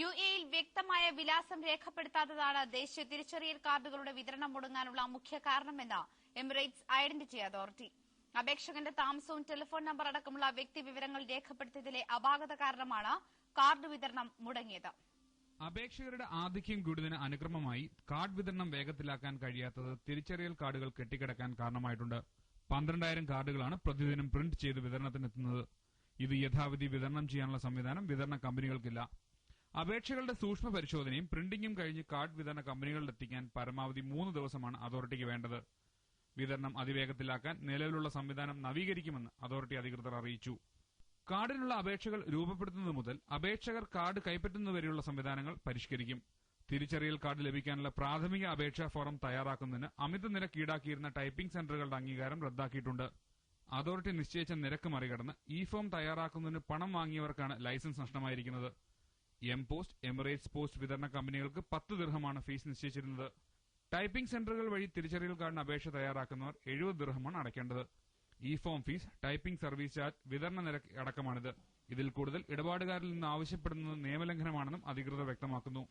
U എയിൽ വ്യക്തമായ വിലാസം രേഖപ്പെടുത്താത്തതാണ് ദേശീയ തിരിച്ചറിയൽ കാർഡുകളുടെ വിതരണം മുടങ്ങാനുള്ള മുഖ്യ കാരണമെന്ന് എമിറേറ്റ്സ് ഐഡന്റിറ്റി അതോറിറ്റി. അപേക്ഷകന്റെ താമസവും ടെലിഫോൺ നമ്പർ അടക്കമുള്ള വ്യക്തി വിവരങ്ങൾ രേഖപ്പെടുത്തിയതിലെ അപാകത കാരണമാണ് കാർഡ് വിതരണം മുടങ്ങിയത്. അപേക്ഷകരുടെ ആധിക്യം കൂടുതലിന് അനുക്രമമായി കാർഡ് വിതരണം വേഗത്തിലാക്കാൻ കഴിയാത്തത് തിരിച്ചറിയൽ കാർഡുകൾ കെട്ടിക്കിടക്കാൻ കാരണമായിട്ടുണ്ട്. പന്ത്രണ്ടായിരം കാർഡുകളാണ് പ്രതിദിനം പ്രിന്റ് ചെയ്ത് വിതരണത്തിനെത്തുന്നത്. ഇത് യഥാവിധി വിതരണം ചെയ്യാനുള്ള സംവിധാനം വിതരണ കമ്പനികൾക്കില്ല. അപേക്ഷകളുടെ സൂക്ഷ്മ പരിശോധനയും പ്രിന്റിംഗും കഴിഞ്ഞ് കാർഡ് വിതരണ കമ്പനികളിലെത്തിക്കാൻ പരമാവധി മൂന്ന് ദിവസമാണ് അതോറിറ്റിക്ക് വേണ്ടത്. വിതരണം അതിവേഗത്തിലാക്കാൻ നിലവിലുള്ള സംവിധാനം നവീകരിക്കുമെന്ന് അതോറിറ്റി അധികൃതർ അറിയിച്ചു. കാർഡിനുള്ള അപേക്ഷകൾ രൂപപ്പെടുത്തുന്നത് മുതൽ അപേക്ഷകർ കാർഡ് കൈപ്പറ്റുന്നതുവരെയുള്ള സംവിധാനങ്ങൾ പരിഷ്കരിക്കും. തിരിച്ചറിയൽ കാർഡ് ലഭിക്കാനുള്ള പ്രാഥമിക അപേക്ഷാ ഫോറം തയ്യാറാക്കുന്നതിന് അമിത നിരക്ക് ഈടാക്കിയിരുന്ന ടൈപ്പിംഗ് സെന്ററുകളുടെ അംഗീകാരം റദ്ദാക്കിയിട്ടുണ്ട്. അതോറിറ്റി നിശ്ചയിച്ച നിരക്ക് മറികടന്ന് ഇ ഫോം തയ്യാറാക്കുന്നതിന് പണം വാങ്ങിയവർക്കാണ് ലൈസൻസ് നഷ്ടമായിരിക്കുന്നത്. എം പോസ്റ്റ് എമിറേറ്റ്സ് പോസ്റ്റ് വിതരണ കമ്പനികൾക്ക് പത്ത് ദൃഹമാണ് ഫീസ് നിശ്ചയിച്ചിരുന്നത്. ടൈപ്പിംഗ് സെന്ററുകൾ വഴി തിരിച്ചറിയൽ കാർഡിന് അപേക്ഷ തയ്യാറാക്കുന്നവർ എഴുപത് ദൃഹമാണ് അടയ്ക്കേണ്ടത്. E form fees typing service charge വിതരണ നിരക്ക് അടക്കമാണിത്. ഇതിൽ കൂടുതൽ ഇടപാടുകാരിൽ നിന്ന് ആവശ്യപ്പെടുന്നത് നിയമലംഘനമാണെന്നും അധികൃതർ വ്യക്തമാക്കുന്നു.